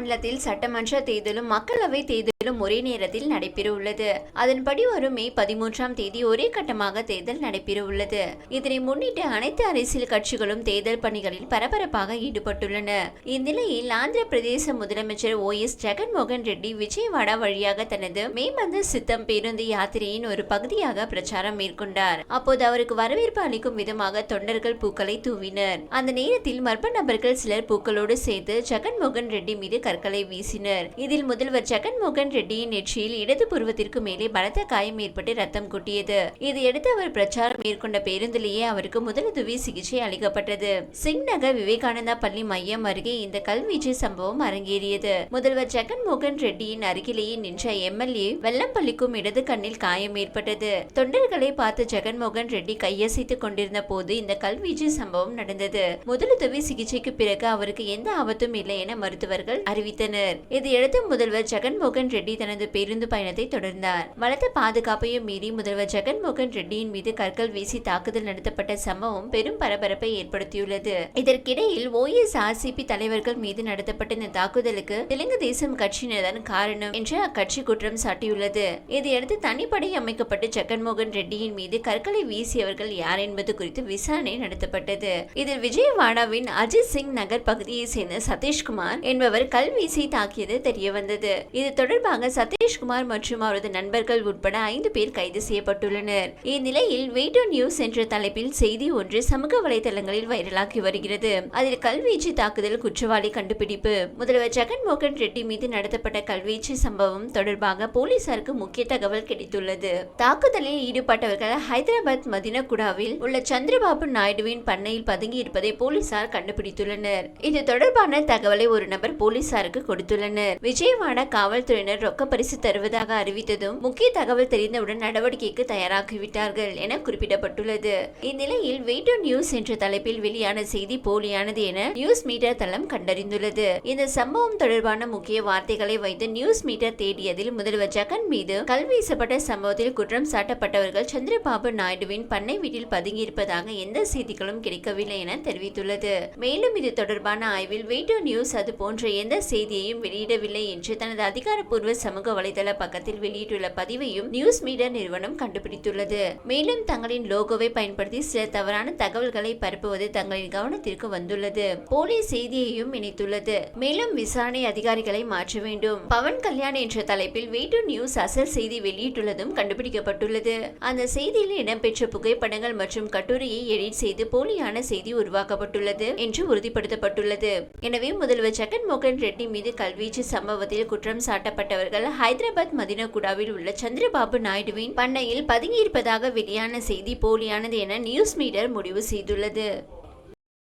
மாநிலத்தில் சட்டமன்ற தேர்தலும் மக்களவை தேர்தலும் ஒரே நேரத்தில் நடைபெற உள்ளது. அதன்படி வரும் மே பதிமூன்றாம் தேதி ஒரே கட்டமாக தேர்தல் நடைபெற உள்ளது. இதனை முன்னிட்டு அனைத்து அரசியல் கட்சிகளும் தேர்தல் பணிகளில் பரபரப்பாக ஈடுபட்டுள்ளன. இந்நிலையில் ஆந்திர பிரதேச முதலமைச்சர் ஓ எஸ் ஜெகன்மோகன் ரெட்டி விஜயவாடா வழியாக தனது மே மந்த சித்தம் பேருந்து யாத்திரையின் ஒரு பகுதியாக பிரச்சாரம் மேற்கொண்டார். அப்போது அவருக்கு வரவேற்பு அளிக்கும் விதமாக தொண்டர்கள் பூக்களை தூவினர். அந்த நேரத்தில் மர்ம நபர்கள் சிலர் பூக்களோடு சேர்த்து ஜெகன்மோகன் ரெட்டி மீது கற்களை வீசினர். இதில் முதல்வர் ஜெகன்மோகன் ரெட்டியின் நெற்றியில் இடது புருவத்திற்கு மேலே பலத்த காயம் ஏற்பட்டு ரத்தம் கொட்டியது. இதையடுத்து அவர் பிரச்சாரம் மேற்கொண்ட பேருந்திலேயே அவருக்கு முதலுதவி சிகிச்சை அளிக்கப்பட்டது. சிங் நகர் விவேகானந்தா பள்ளி மையம் அருகே இந்த கல்வீச்சு சம்பவம் அரங்கேறியது. முதல்வர் ஜெகன்மோகன் ரெட்டியின் அருகிலேயே நின்ற எம்எல்ஏ வெள்ளம்பள்ளிக்கும் இடது கண்ணில் காயம் ஏற்பட்டது. தொண்டர்களை பார்த்து ஜெகன்மோகன் ரெட்டி கையசைத்துக் கொண்டிருந்த போது இந்த கல்வீச்சு சம்பவம் நடந்தது. முதலுதவி சிகிச்சைக்கு பிறகு அவருக்கு எந்த ஆபத்தும் இல்லை என மருத்துவர்கள் அறிவித்தனர். இதையடுத்து முதல்வர் ஜெகன்மோகன் ரெட்டி தனது பேருந்து பயணத்தை தொடர்ந்தார். பலத்த பாதுகாப்பையும் மீறி முதல்வர் ஜெகன்மோகன் ரெட்டியின் மீது கற்கள் வீசி தாக்குதல் நடத்தப்பட்ட சம்பவம் பெரும் பரபரப்பை ஏற்படுத்தியுள்ளது. இதற்கிடையில் ஓஎஸ்ஆர்சிபி தலைவர்கள் மீது நடத்தப்பட்ட இந்த தாக்குதலுக்கு தெலுங்கு தேசம் கட்சியினர்தான் காரணம் என்று அக்கட்சி குற்றம் சாட்டியுள்ளது. இதையடுத்து தனிப்படை அமைக்கப்பட்டு ஜெகன்மோகன் ரெட்டியின் மீது கற்களை வீசியவர்கள் யார் என்பது குறித்து விசாரணை நடத்தப்பட்டது. இதில் விஜயவாடாவின் அஜித் சிங் நகர் பகுதியை சேர்ந்த சதீஷ்குமார் என்பவர் கல் வீசி தாக்கியது தெரிய வந்தது இது தொடர்பாக சதீஷ்குமார் மற்றும் அவரது நண்பர்கள் உட்பட ஐந்து பேர் கைது செய்யப்பட்டுள்ளனர். இந்நிலையில் வெயிட்டோ நியூஸ் என்ற தலைப்பில் செய்தி ஒன்று சமூக வலைதளங்களில் வைரலாகி வருகிறது. அதில் கல்வீச்சு தாக்குதல் குற்றவாளி கண்டுபிடிப்பு. முதல்வர் ஜெகன்மோகன் ரெட்டி மீது நடத்தப்பட்ட கல்வீச்சு சம்பவம் தொடர்பாக போலீசாருக்கு முக்கிய தகவல் கிடைத்துள்ளது. தாக்குதலில் ஈடுபட்டவர்கள் ஹைதராபாத் மதினகுடாவில் உள்ள சந்திரபாபு நாயுடுவின் பண்ணையில் பதுங்கி இருப்பதை போலீசார் கண்டுபிடித்துள்ளனர். இது தொடர்பான தகவலை ஒரு நபர் போலீஸ் போலீசாருக்கு கொடுத்துள்ளனர். விஜயவாடா காவல்துறையினர் ரொக்க பரிசு தருவதாக அறிவித்ததும் முக்கிய தகவல் தெரிந்தவுடன் நடவடிக்கைக்கு தயாராகிவிட்டார்கள் என குறிப்பிடப்பட்டுள்ளது. இந்நிலையில் வெயிட்டோ நியூஸ் என்ற தலைப்பில் வெளியான செய்தி போலியானது என நியூஸ் மீட்டர் தளம் கண்டறிந்துள்ளது. இந்த சம்பவம் தொடர்பான முக்கிய வார்த்தைகளை வைத்து நியூஸ் மீட்டர் தேடியதில் முதல்வர் ஜெகன் மீது கல் வீசப்பட்ட சம்பவத்தில் குற்றம் சாட்டப்பட்டவர்கள் சந்திரபாபு நாயுடுவின் பண்ணை வீட்டில் பதுங்கியிருப்பதாக எந்த செய்திகளும் கிடைக்கவில்லை என தெரிவித்துள்ளது. மேலும் இது தொடர்பான ஆய்வில் வெயிட்டோ நியூஸ் அது போன்ற எந்த செய்தியையும் வெளியிடவில்லை என்று தனது அதிகாரப்பூர்வ சமூக வலைதள பக்கத்தில் வெளியிட்டுள்ள பதிவையும் நியூஸ் மீடியா நிறுவனம் கண்டுபிடித்துள்ளது. மேலும் தங்களின் லோகோவை பயன்படுத்தி சில தவறான தகவல்களை பரப்புவது தங்களின் கவனத்திற்கு வந்துள்ளது. போலி செய்தியையும் இணைத்துள்ளது. மேலும் விசாரணை அதிகாரிகளை மாற்ற வேண்டும். பவன் கல்யாண் என்ற தலைப்பில் வீட்டு நியூஸ் அசல் செய்தி வெளியிட்டுள்ளதும் கண்டுபிடிக்கப்பட்டுள்ளது. அந்த செய்தியில் இடம்பெற்ற புகைப்படங்கள் மற்றும் கட்டுரையை எடிட் செய்து போலியான செய்தி உருவாக்கப்பட்டுள்ளது என்று உறுதிப்படுத்தப்பட்டுள்ளது. எனவே முதல்வர் ஜெகன்மோகன் ரெட்டி மீது கல்வீச்சு சம்பவத்தில் குற்றம் சாட்டப்பட்டவர்கள் ஹைதராபாத் மதினகுடாவில் உள்ள சந்திரபாபு நாயுடுவின் பண்ணையில் பதுங்கியிருப்பதாக வெளியான செய்தி போலியானது என நியூஸ் மீடர் முடிவு செய்துள்ளது.